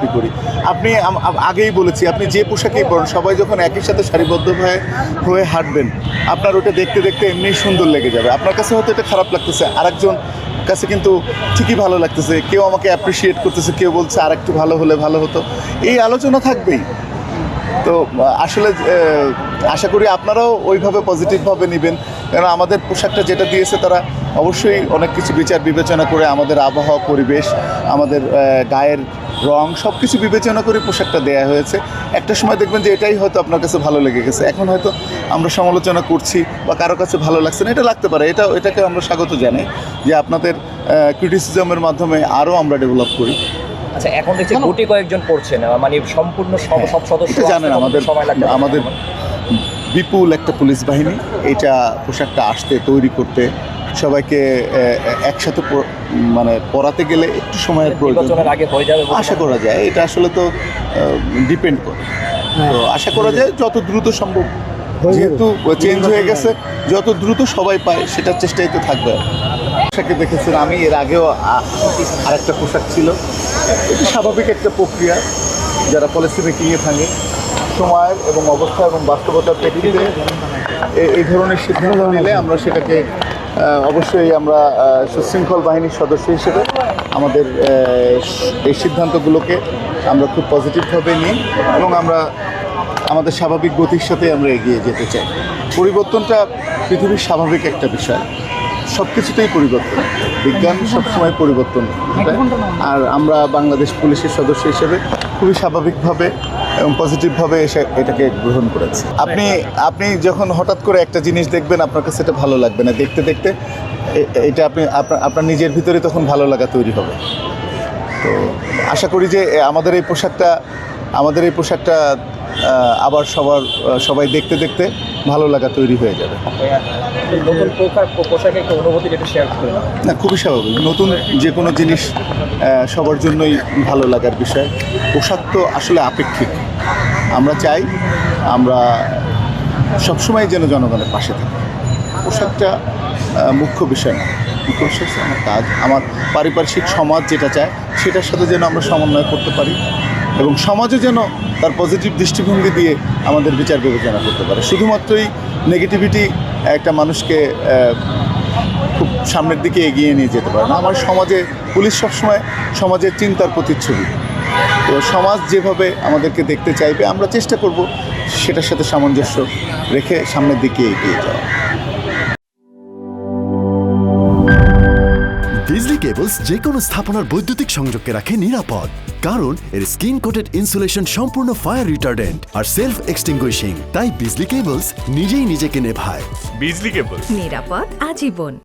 কি করি। আপনি আগেই বলেছি, আপনি যে পোশাকেই পরেন, সবাই যখন একই সাথে সারিবদ্ধ হয়ে হয়ে হাঁটবেন, আপনার ওটা দেখতে দেখতে এমনি সুন্দর লেগে যাবে। আপনার কাছে হয়তো এটা খারাপ লাগতেছে, আরেকজন কাছে কিন্তু ঠিকই ভালো লাগতেছে, কেউ আমাকে অ্যাপ্রিসিয়েট করতেছে, কেউ বলছে আর একটু ভালো হলে ভালো হতো। এই আলোচনা থাকবেই। তো, আসলে আশা করি আপনারাও ওইভাবে পজিটিভভাবে নেবেন কারণ আমাদের পোশাকটা যেটা দিয়েছে তারা অবশ্যই অনেক কিছু বিচার বিবেচনা করে আমাদের আবহাওয়া পরিবেশ আমাদের গায়ের রং সব কিছু বিবেচনা করে পোশাকটা দেয়া হয়েছে। একটা সময় দেখবেন যে এটাই হয়তো আপনার কাছে ভালো লেগে গেছে। এখন হয়তো আমরা সমালোচনা করছি বা কারও কাছে ভালো লাগছে না এটা লাগতে পারে। এটা এটাকে আমরা স্বাগত জানাই যে আপনাদের ক্রিটিসিজমের মাধ্যমে আরও আমরা ডেভেলপ করি। আচ্ছা এখন দেখছি গুটি কয়েকজন পড়ছেন আহ, মানে সম্পূর্ণ সব সব সদস্য জানেন আমাদের আমাদের বিপুল একটা পুলিশ বাহিনী এটা পোশাকটা আসতে তৈরি করতে সবাইকে একসাথে মানে পড়াতে গেলে একটু সময়ের প্রয়োজন। হয়ে আশা করা যায়। এটা আসলে তো ডিপেন্ড করে। তো আশা করা যায় যত দ্রুত সম্ভব যেহেতু চেঞ্জ হয়ে গেছে যত দ্রুত সবাই পায় সেটার চেষ্টাই তো থাকবে। পোশাকে দেখেছেন আমি এর আগেও আরেকটা পোশাক ছিল। এটা স্বাভাবিক একটা প্রক্রিয়া যারা পলিসি মেকিংয়ে থাকে। সময়ের এবং অবস্থা এবং বাস্তবতার প্রেক্ষিতে এই ধরনের সিদ্ধান্ত নিলে আমরা সেটাকে অবশ্যই আমরা সুশৃঙ্খল বাহিনীর সদস্য হিসেবে আমাদের এই সিদ্ধান্তগুলোকে আমরা খুব পজিটিভভাবে নিই এবং আমরা আমাদের স্বাভাবিক গতির সাথে আমরা এগিয়ে যেতে চাই। পরিবর্তনটা পৃথিবীর স্বাভাবিক একটা বিষয়। সব কিছুতেই পরিবর্তন। বিজ্ঞান সবসময় পরিবর্তন। আর আমরা বাংলাদেশ পুলিশের সদস্য হিসেবে খুবই স্বাভাবিকভাবে এবং পজিটিভভাবে এসে এটাকে গ্রহণ করেছে। আপনি আপনি যখন হঠাৎ করে একটা জিনিস দেখবেন, আপনার কাছে এটা ভালো লাগবে না। দেখতে দেখতে এটা আপনি আপনার নিজের ভিতরে তখন ভালো লাগা তৈরি হবে। তো আশা করি যে আমাদের এই পোশাকটা, আমাদের এই পোশাকটা আবার সবার সবাই দেখতে দেখতে ভালো লাগা তৈরি হয়ে যাবে। না খুবই স্বাভাবিক। নতুন যে কোনো জিনিস সবার জন্যই ভালো লাগার বিষয়। পোশাক তো আসলে আপেক্ষিক। আমরা চাই আমরা সবসময় যেন জনগণের পাশে থাকি। পোশাকটা মুখ্য বিষয় না। মুখ্য বিষয় আমার কাজ আমার পারিপার্শ্বিক সমাজ যেটা চায় সেটার সাথে যেন আমরা সমন্বয় করতে পারি। এবং সমাজও যেন তার পজিটিভ দৃষ্টিভঙ্গি দিয়ে আমাদের বিচার বিবেচনা করতে পারে। শুধুমাত্রই নেগেটিভিটি একটা মানুষকে খুব সামনের দিকে এগিয়ে নিয়ে যেতে পারে না। আমার সমাজে, পুলিশ সবসময় সমাজের চিন্তার প্রতিচ্ছবি। তো সমাজ যেভাবে আমাদেরকে দেখতে চাইবে, আমরা চেষ্টা করব সেটার সাথে সামঞ্জস্য রেখে সামনের দিকে এগিয়ে যাওয়া বিজলি কেবলস যে কোনো স্থাপনার বৈদ্যুতিক সংযোগকে রাখে নিরাপদ। কারণ এর স্কিন কোটেড ইনসুলেশন সম্পূর্ণ ফায়ার রিটার্ডেন্ট আর সেলফ এক্সটিংগুইশিং। তাই বিজলি কেবলস নিজেই নিজেকে নেভায়। বিজলি কেবলস। নিরাপদ আজীবন।